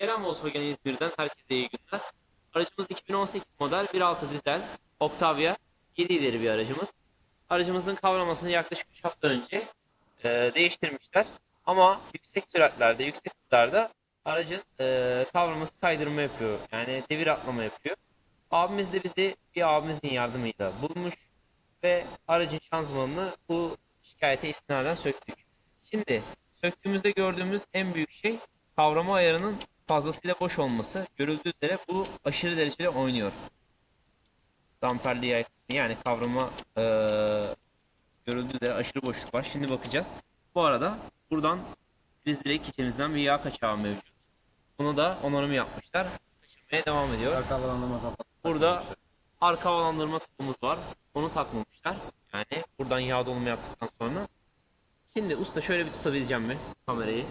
Gelen Volkswagen İzmir'den herkese iyi günler. Aracımız 2018 model 1.6 dizel Octavia 7 ileri bir aracımız. Aracımızın kavramasını yaklaşık 3 hafta önce e, değiştirmişler. Ama yüksek süratlerde, yüksek hızlarda aracın e, kavraması kaydırma yapıyor. Yani devir atlama yapıyor. Abimiz de bizi bir abimizin yardımıyla bulmuş ve aracın şanzımanını bu şikayete istinaden söktük. Şimdi söktüğümüzde gördüğümüz en büyük şey kavrama ayarının fazlasıyla boş olması. Görüldüğü üzere bu aşırı derecede oynuyor. Damperli yay kısmı yani kavrama eee görüldüğü üzere aşırı boşluk var. Şimdi bakacağız. Bu arada buradan biz direkt içimizden bir yağ kaçağı mevcut. Bunu da onarımı yapmışlar. Kaçırmaya devam ediyor. Arka alanlama kapat. Burada arka havalandırma takımız var. Onu takmamışlar. Yani buradan yağ dolumu yaptıktan sonra. Şimdi usta şöyle bir tutabileceğim mi kamerayı?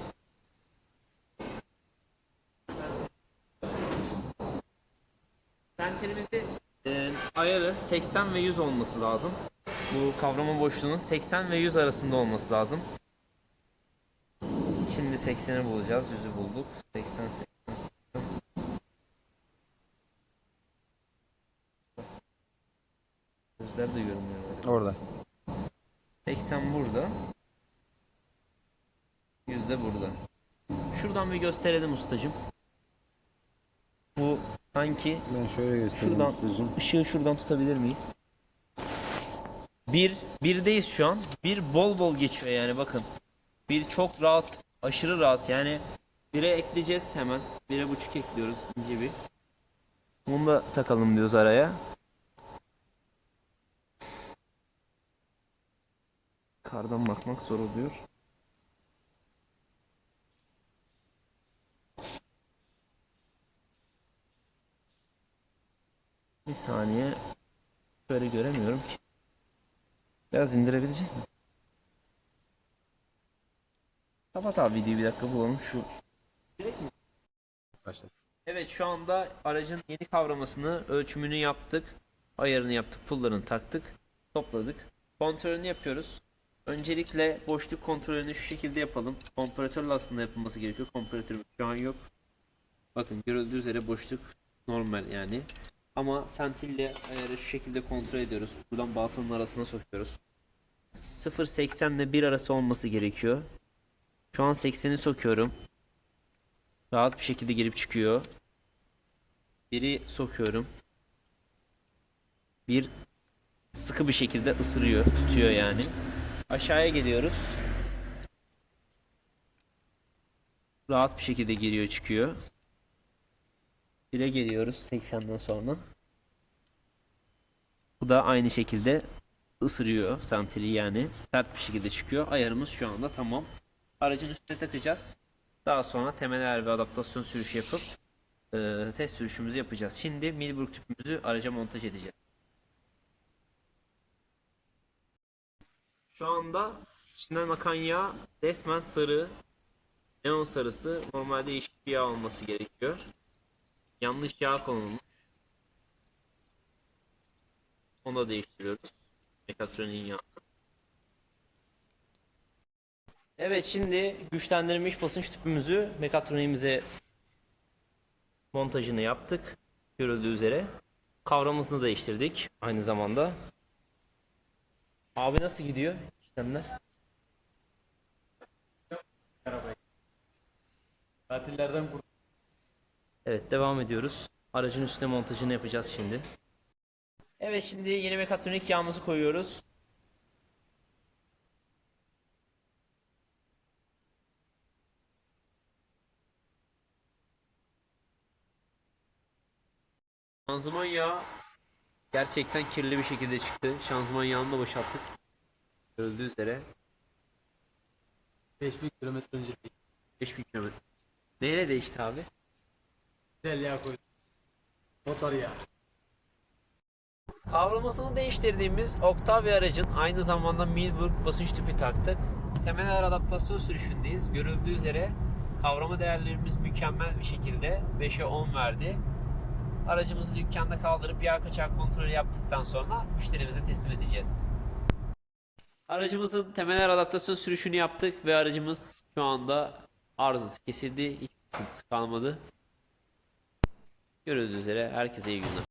Senterimizi e, ayarı 80 ve 100 olması lazım. Bu kavrama boşluğunun 80 ve 100 arasında olması lazım. Şimdi 80'i bulacağız. 100'ü bulduk. 80 80 80. Gözler de görünmüyor. Orada. 80 burada. 100 de burada. Şuradan bir gösterelim ustacım. Bu sanki Ben şöyle göstereyim. Şuradan. Uzun. ışığı şuradan tutabilir miyiz? Bir, birdeyiz şu an. Bir bol bol geçiyor yani bakın. Bir çok rahat, aşırı rahat yani. Bire ekleyeceğiz hemen. Bire buçuk ekliyoruz bir. Bunu da takalım diyoruz araya. Kardan bakmak zor oluyor. Bir saniye. Böyle göremiyorum ki. Biraz indirebileceğiz mi? Kapat abi videoyu bir dakika bulalım şu. Başla. Evet şu anda aracın yeni kavramasını, ölçümünü yaptık. Ayarını yaptık, pullarını taktık. Topladık. Kontrolünü yapıyoruz. Öncelikle boşluk kontrolünü şu şekilde yapalım. Komparatörle aslında yapılması gerekiyor. Komparatörümüz şu an yok. Bakın görüldüğü üzere boşluk normal yani. Ama sentille ayarı şu şekilde kontrol ediyoruz. Buradan baltanın arasına sokuyoruz. 0.80 ile 1 arası olması gerekiyor. Şu an 80'i sokuyorum. Rahat bir şekilde girip çıkıyor. Biri sokuyorum. Bir sıkı bir şekilde ısırıyor, tutuyor yani. Aşağıya geliyoruz. Rahat bir şekilde giriyor, çıkıyor. Bire geliyoruz 80'den sonra. Bu da aynı şekilde ısırıyor santili yani. Sert bir şekilde çıkıyor. Ayarımız şu anda tamam. Aracın üstüne takacağız. Daha sonra temel ve adaptasyon sürüşü yapıp e, test sürüşümüzü yapacağız. Şimdi Milburg tüpümüzü araca montaj edeceğiz. Şu anda içinden akan yağ resmen sarı, neon sarısı. Normalde yeşil yağ olması gerekiyor. Yanlış yağ konulmuş. Onu da değiştiriyoruz. Mekatronin yağı. Evet şimdi güçlendirilmiş basınç tüpümüzü mekatroniğimize montajını yaptık. Görüldüğü üzere. Kavramımızını değiştirdik aynı zamanda. Abi nasıl gidiyor işlemler? Tatillerden kurt. Evet devam ediyoruz. Aracın üstüne montajını yapacağız şimdi. Evet şimdi yeni mekatronik yağımızı koyuyoruz. Şanzıman yağı gerçekten kirli bir şekilde çıktı. Şanzıman yağını da boşalttık. Gördüğü üzere 5000 kilometre önce 5000 kilometre. Neyle değişti abi? Güzel koydum. Motor yağı. Kavramasını değiştirdiğimiz Octavia aracın aynı zamanda Milburg basınç tüpü taktık. Temel ayar adaptasyon sürüşündeyiz. Görüldüğü üzere kavrama değerlerimiz mükemmel bir şekilde 5'e 10 verdi. Aracımızı dükkanda kaldırıp yağ kaçağı kontrolü yaptıktan sonra müşterimize teslim edeceğiz. Aracımızın temel ayar adaptasyon sürüşünü yaptık ve aracımız şu anda arızası kesildi. Hiçbir sıkıntısı kalmadı. Görüldüğü üzere herkese iyi günler.